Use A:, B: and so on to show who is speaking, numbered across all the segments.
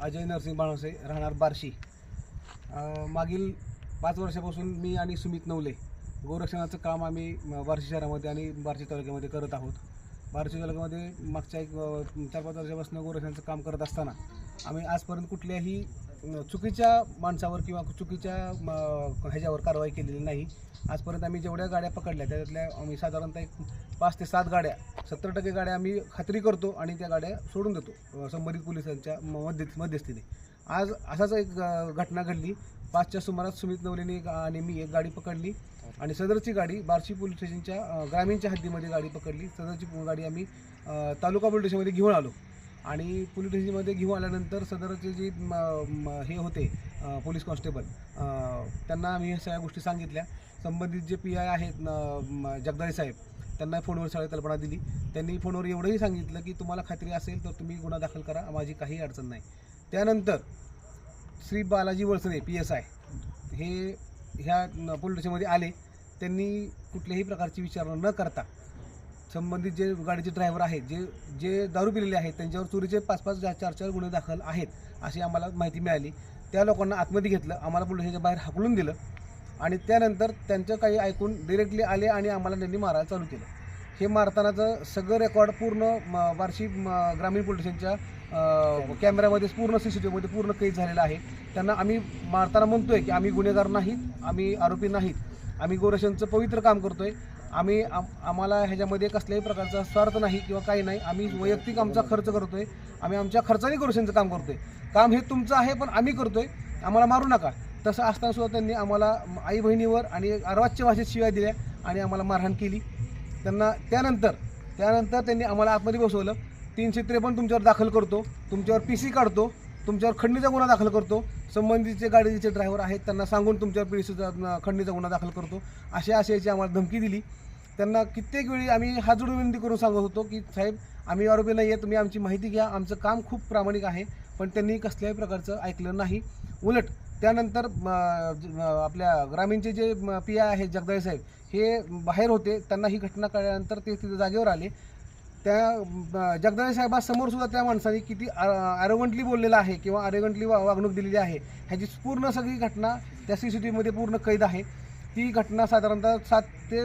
A: अजय नरसिंग बाणसे राहणार बार्शी. मागील पाच वर्षापासून मी आणि सुमित नवले गोरक्षणाचं काम आम्ही बार्शी शहरामध्ये आणि बार्शी तालुक्यामध्ये करत आहोत. बार्शी तालुक्यामध्ये मागच्या एक चार पाच वर्षापासून गोरक्षणाचं काम करत असताना आम्ही आजपर्यंत कुठल्याही चुकीच्या माणसावर किंवा चुकीच्या म, ह्याच्यावर कारवाई केलेली नाही. आजपर्यंत आम्ही जेवढ्या गाड्या पकडल्या त्याच्यातल्या आम्ही साधारणतः एक पाच ते सात गाड्या सत्तर टक्के गाड्या आम्ही खात्री करतो आणि त्या गाड्या सोडून देतो संबंधित पोलिसांच्या मध्य मध्यस्थीने. आज असाच एक घटना घडली. पाचच्या सुमारास सुमित नवलेने आणि मी एक गाडी पकडली आणि सदरची गाडी बार्शी पोलीस स्टेशनच्या ग्रामीणच्या हद्दीमध्ये गाडी पकडली. सदरची गाडी आम्ही तालुका पोलीस स्टेशनमध्ये घेऊन आलो. आणि पोलीस स्टेशनमध्ये घेऊन आल्यानंतर सदरचे जे म, हे होते पोलीस कॉन्स्टेबल त्यांना आम्ही ह्या सगळ्या गोष्टी सांगितल्या. संबंधित जे पी आय आहेत न, जगदाळे साहेब त्यांना फोनवर सगळी कल्पना दिली. त्यांनी फोनवर एवढंही सांगितलं की तुम्हाला खात्री असेल तर तुम्ही गुन्हा दाखल करा माझी काही अडचण नाही. त्यानंतर Shri Balaji Valsane P S I हे ह्या पोलीस स्टेशनमध्ये आले. त्यांनी कुठल्याही प्रकारची विचारणा न करता संबंधित जे गाडीचे ड्रायव्हर आहेत जे जे दारू पिलेले आहेत त्यांच्यावर चोरीचे पाच पाच चार चार गुन्हे दाखल आहेत अशी आम्हाला माहिती मिळाली. त्या लोकांना आतमध्ये घेतलं आम्हाला पोलिसाच्या बाहेर हाकलून दिलं आणि त्यानंतर त्यांचं काही ऐकून डिरेक्टली आले आणि आम्हाला त्यांनी मारायला चालू केलं. हे मारतानाचं सगळं रेकॉर्ड पूर्ण म, बार्शी म, ग्रामीण पोलीस स्टेशनच्या कॅमेऱ्यामध्ये पूर्ण सी सी टी व्हीमध्ये पूर्ण कैद झालेलं आहे. त्यांना आम्ही मारताना म्हणतोय की आम्ही गुन्हेगार नाहीत आम्ही आरोपी नाहीत. आम्ही गोरक्षणचं पवित्र काम करतोय. आम्ही आम आम्हाला ह्याच्यामध्ये कसल्याही प्रकारचा स्वार्थ नाही किंवा काही नाही. आम्ही वैयक्तिक आमचा खर्च करतो आहे आम्ही आमच्या खर्चाने गोरक्षणचं काम करतोय. काम हे तुमचं आहे पण आम्ही करतोय. आम्हाला मारू नका. तसं असतानासुद्धा त्यांनी आम्हाला आई बहिणीवर आणि अर्वाच्य भाषेत शिवाय दिल्या आणि आम्हाला मारहाण केली. त्यांना त्यानंतर त्यानंतर त्यांनी आम्हाला आतमध्ये बसवलं. तीनशे त्रेपन्न तुमच्यावर दाखल करतो. तुमच्यावर पी सी काढतो. तुमच्यावर खंडणीचा गुन्हा दाखल करतो. संबंधितचे गाडीचे ड्रायव्हर आहेत त्यांना सांगून तुमच्या पी सीचा खंडणीचा गुन्हा दाखल करतो. अशा आशयाची आम्हाला धमकी दिली. त्यांना कित्येक वेळी आम्ही हात विनंती करून सांगत होतो की साहेब आम्ही आरोपी नाही आहे तुम्ही आमची माहिती घ्या. आमचं काम खूप प्रामाणिक आहे पण त्यांनी कसल्याही प्रकारचं ऐकलं नाही. उलट त्यानंतर आपल्या ग्रामीणचे जे पी आय आहेत जगदाळे साहेब हे बाहेर होते. त्यांना ही घटना कळल्यानंतर ते तिथे जागेवर आले. त्या जगदाळे साहेबांसमोर सुद्धा त्या माणसाने किती अरोगंटली बोललेलं आहे किंवा अरोगंटली वा वागणूक दिलेली आहे ह्याची पूर्ण सगळी घटना त्या सी सी टी व्हीमध्ये पूर्ण कैद आहे. ती घटना साधारणतः सात ते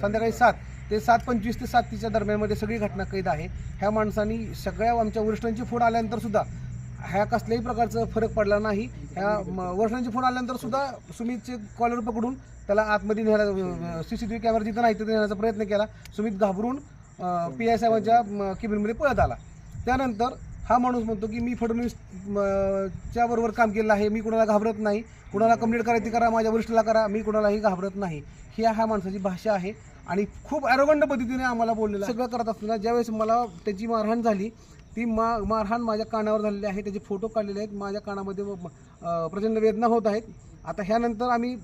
A: संध्याकाळी सात ते सात पंचवीस ते सात तिच्या दरम्यानमध्ये सगळी घटना कैद आहे. ह्या माणसांनी सगळ्या आमच्या वरिष्ठांची फोड आल्यानंतर सुद्धा ह्या कसल्याही प्रकारचं फरक पडला नाही. ह्या वर्षांचे फोन आल्यानंतर सुद्धा सुमितचे कॉलर पकडून त्याला आतमध्ये न्यायला C C T V camera जिथं नाही तिथे नेण्याचा प्रयत्न केला. सुमित घाबरून पी आय साहेबांच्या केबिनमध्ये पळत आला. त्यानंतर हा माणूस म्हणतो की मी फडणवीस च्या बरोबर काम केलं आहे. मी कुणाला घाबरत नाही. कुणाला कंप्लीट करायची करा. माझ्या वरिष्ठला करा. मी कुणालाही घाबरत नाही. ही ह्या माणसाची भाषा आहे. आणि खूप ॲरोगंड पद्धतीने आम्हाला बोललेलं सगळं करत असताना ज्यावेळेस मला त्याची मारहाण झाली ती मा मारहाण माझ्या कानावर झालेली आहे. त्याचे फोटो काढलेले आहेत. माझ्या कानामध्ये प्रचंड वेदना होत आहेत. आता ह्यानंतर आम्ही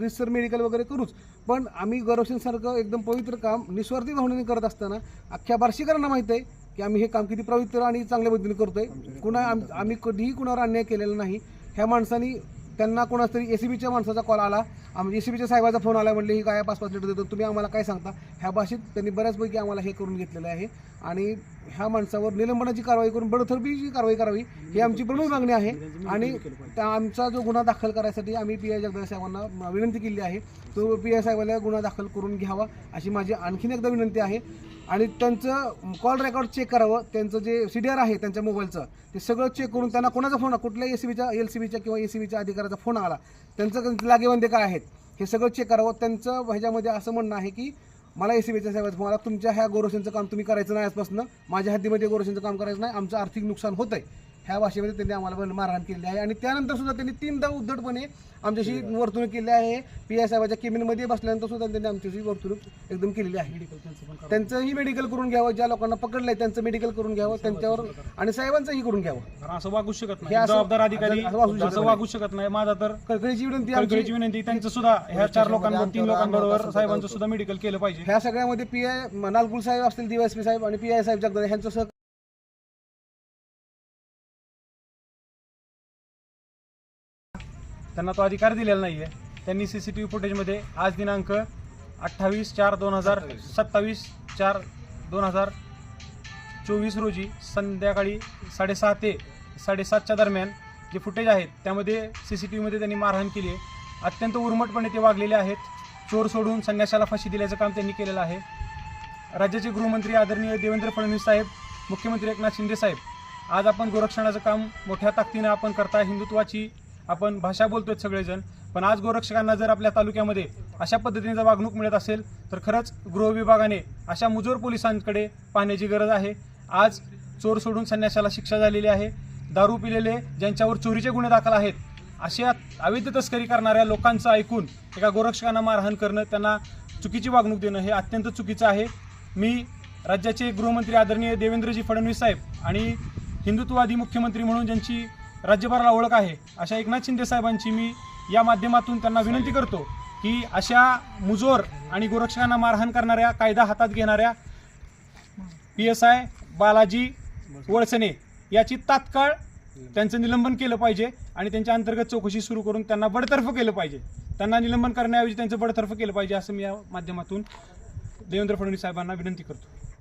A: रिसर मेडिकल वगैरे करूच. पण आम्ही गरोशींसारखं एकदम पवित्र काम निस्वार्थी भावनेने करत असताना अख्ख्या बार्शीकरांना माहीत आहे की आम्ही हे काम किती पवित्र आणि चांगल्या पद्धतीने करतोय. कुणा आम आम्ही कधीही कुणावर अन्याय केलेला नाही. ह्या माणसानी त्यांना कोणाच तरी एसीबीच्या माणसाचा कॉल आला. आम्ही एसीबीच्या साहेबाचा फोन आला म्हणले ही काय पाच पाच लिटर देतो तुम्ही आम्हाला काय सांगता? ह्या भाषेत त्यांनी बऱ्याचपैकी आम्हाला हे करून घेतलेलं आहे. आणि ह्या माणसावर निलंबनाची कारवाई करून बडथरबीची कारवाई करावी ही आमची प्रमुख मागणी आहे. आणि त्या आमचा जो गुन्हा दाखल करायसाठी आम्ही पी आय जगदाळे साहेबांना विनंती केली आहे. तो पी आय साहेबाला गुन्हा दाखल करून घ्यावा अशी माझी आणखीन एकदा विनंती आहे. आणि त्यांचं कॉल रेकॉर्ड चेक करावं त्यांचं जे सी डी आर आहे त्यांच्या मोबाईलचं ते सगळं चेक करून त्यांना कोणाचा फोन कुठल्याही सी बीच्या एल सी बीच्या किंवा ए सी बीच्या अधिकाऱ्याचा फोन आला त्यांचं लागेवंदे काय आहेत हे सगळं चेक करावं. त्यांचं ह्याच्यामध्ये असं म्हणणं आहे की मला ए सी बीच्या मला तुमच्या ह्या गोरोशांचं काम तुम्ही करायचं नाही आजपासून. माझ्या हद्दीमध्ये गोरोशांचं काम करायचं नाही. आमचं आर्थिक नुकसान होत आहे ह्या भाषेमध्ये त्यांनी आम्हाला पण मारहाण केली आहे. आणि त्यानंतर सुद्धा त्यांनी तीनदा उद्धटपणे आमच्याशी वर्तणूक केली आहे. पी आय साहेबाच्या केबिनमध्ये बसल्यानंतर सुद्धा त्यांनी आमच्याशी वर्तणूक एकदम केलेली आहे. त्यांचंही मेडिकल करून घ्यावं. ज्या लोकांना पकडलंय त्यांचं मेडिकल करून घ्यावं. त्यांच्यावर आणि साहेबांचंही करून घ्यावं.
B: असं वागू शकत नाही. जबाबदार अधिकारी
A: असं वागू शकत नाही.
B: माझा तर
A: कळकळीची विनंती
B: कळकळीची विनंती त्यांचं सुद्धा ह्या चार लोकांबरोबर तीन लोकांबरोबर साहेबांचं सुद्धा मेडिकल केलं पाहिजे.
A: ह्या सगळ्यामध्ये पी आय नालकुल साहेब असतील डीवायसपी साहेब आणि पी आय साहेब जगदाळे ह्यांचं
B: त्यांना तो अधिकार दिलेला नाही आहे त्यांनी सी सी टी व्ही फुटेजमध्ये आज दिनांक अठ्ठावीस चार दोन हजार सत्तावीस चार दोन हजार चोवीस रोजी संध्याकाळी साडेसहा ते साडेसातच्या दरम्यान जे फुटेज आहेत त्यामध्ये सी सी टी व्हीमध्ये त्यांनी मारहाण केली आहे. अत्यंत उर्मटपणे ते वागलेले आहेत. चोर सोडून संन्याशाला फाशी दिल्याचं काम त्यांनी केलेलं आहे. राज्याचे गृहमंत्री आदरणीय देवेंद्र फडणवीस साहेब मुख्यमंत्री एकनाथ शिंदे साहेब आज आपण गोरक्षणाचं काम मोठ्या ताकदीनं आपण करता हिंदुत्वाची आपण भाषा बोलतोय सगळेजण पण आज गोरक्षकांना जर आपल्या तालुक्यामध्ये अशा पद्धतीने जर वागणूक मिळत असेल तर खरंच गृहविभागाने अशा मुजोर पोलिसांकडे पाहण्याची गरज आहे. आज चोर सोडून संन्याशाला शिक्षा झालेली आहे. दारू पिलेले ज्यांच्यावर चोरीचे गुन्हे दाखल आहेत अशा अवैध तस्करी करणाऱ्या लोकांचं ऐकून एका गोरक्षकांना मारहाण करणं त्यांना चुकीची वागणूक देणं हे अत्यंत चुकीचं आहे. मी राज्याचे गृहमंत्री आदरणीय देवेंद्रजी फडणवीस साहेब आणि हिंदुत्ववादी मुख्यमंत्री म्हणून ज्यांची राज्यभराला ओळख आहे. अशा एकनाथ शिंदे साहेबांची मी या माध्यमातून त्यांना विनंती करतो की अशा मुजोर आणि गोरक्षकांना मारहाण करणाऱ्या कायदा हातात घेणाऱ्या P S I Balaji Valsane याची तात्काळ त्यांचं निलंबन केलं पाहिजे आणि त्यांच्या अंतर्गत चौकशी सुरू करून त्यांना बडतर्फ केलं पाहिजे. त्यांना निलंबन करण्याऐवजी त्यांचं बडतर्फ केलं पाहिजे असं मी या माध्यमातून देवेंद्र फडणवीस साहेबांना विनंती करतो.